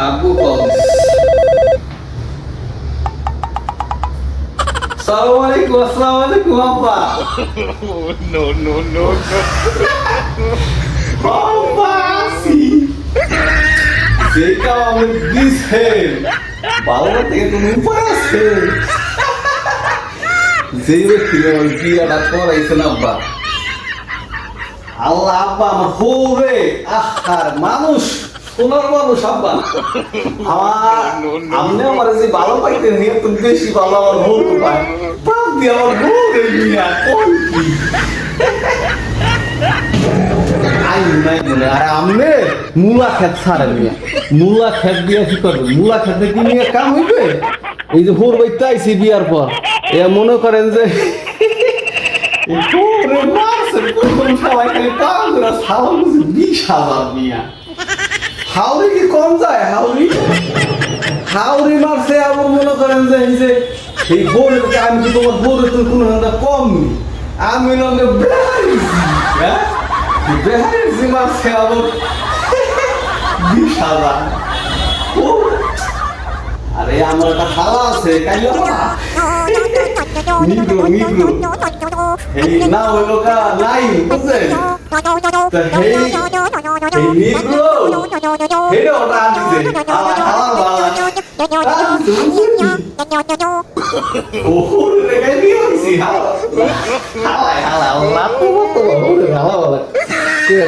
আব্বু কল সালাম আলাইকুম আসসালামু আলাইকুম আব্বা no, no, no, no. আব্বা আসি যেটা আমি দিছে বাবা থেকে কোনো উপায় আছে যে ব্যক্তি আমার বিয়াটা করাইছেন আব্বা আল্লাহ আব্বা আমার হৌরে আহার মানুষ সোনার মানুষ আব্বা আমার আপনি আমার যে ভালো পাইতেন তো বেশি ভালো আমার হৌর পায়। বাপ দিয়ে আমার নিয়ে কি মনে আর আমনে মূলা খেত মিয়া। মূলা খেত দিয়া কি করবে? মূলা খেতে কি নিয়ে কাম হইবে? এই যে ভোর বাইতে বিয়ার পর। এ মনে করেন যে সবাই খালি বিশ হাজার মিয়া। হাওড়ি কি কম যায়? হাউরি হাউরি মারছে আবার মনে করেন যে এই যে এই ভোরে আমি তো তোমার ভোরে তো কোনো হান্দা কম নি। আমি বেহারি হ্যাঁ? মারছে আবার বিশ হাজার। আরে আমার একটা খালা আছে কাইলা নিগ্রো নিগ্রো। এই না হইল কা নাই বুঝছেন তা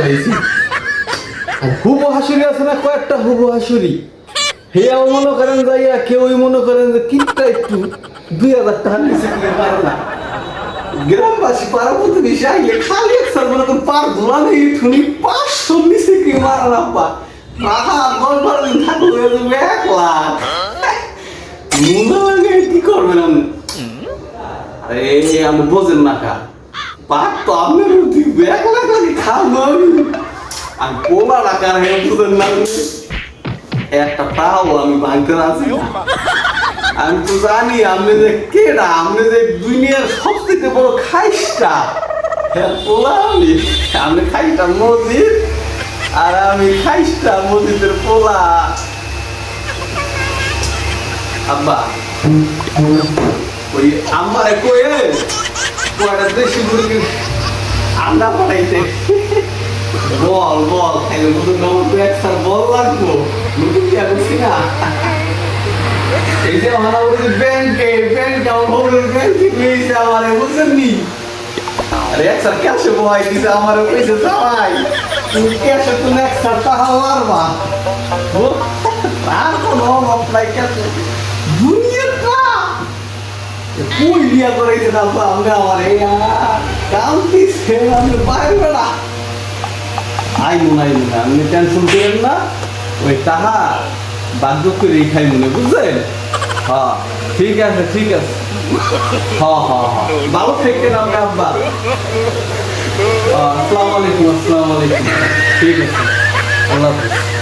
হেই হুবু হাসুরি আছে না কয়েকটা হুবু হাসুরি হেয়াও মনে করেন যাইয়া কেউই মনে করেন যে কিনটা একটু দুই হাজার টাকা নিচে পারে না গ্রামবাসী পাড়া প্রতিবেশী আইলে খালি একসার মনে করেন পার ধোলা নেই ঠুনি পাঁচশো নিচে কি মারা পা আহা দশ বারো দিন এক লাখ মনে কি করবেন আপনি? আরে আমি বোঝেন না কা। পাক তো আপনার দিবে এক লাখ খাব আমি আমি পোলা টাকার হ্যাঁ বুঝেন না একটা তাও আমি ভাঙতে রাজি আমি তো জানি যে কেডা যে দুনিয়ার সবথেকে বড় আর আমি পোলা। আব্বা, ওই আমারে কয়ে, কয়টা দেশি মুরগি আন্ডা পাঠাইতে। বল বল বল লাগবো নতুন কি করছি না আমার ওই যে ব্যাংকে ব্যাংকে আমার ব্যাংকে পেয়েছে আমার, বুঝছেন নি? আরে একটা ক্যাশে বহাই দিছে, আমার পেয়েছে জামাই তুমি ক্যাশে তুমি একটা টাকা মারবা। আর কোনো অভাব নাই ক্যাশে দুনিয়াটা কই বিয়া করাইছে না আমি আমার? এই কান্তি সে আমি বাইরে না। আই মনে আই মনে আপনি টেনশন করেন না। ওই তাহা বাধ্য করে খাই মনে বুঝলেন? হ্যাঁ ঠিক আছে ঠিক আছে। হ্যাঁ হ্যাঁ হ্যাঁ। ভালো থাকতেন আপনি আব্বা। হ্যাঁ, আসসালামু আলাইকুম আসসালামু আলাইকুম। ঠিক আছে। আল্লাহ হাফেজ।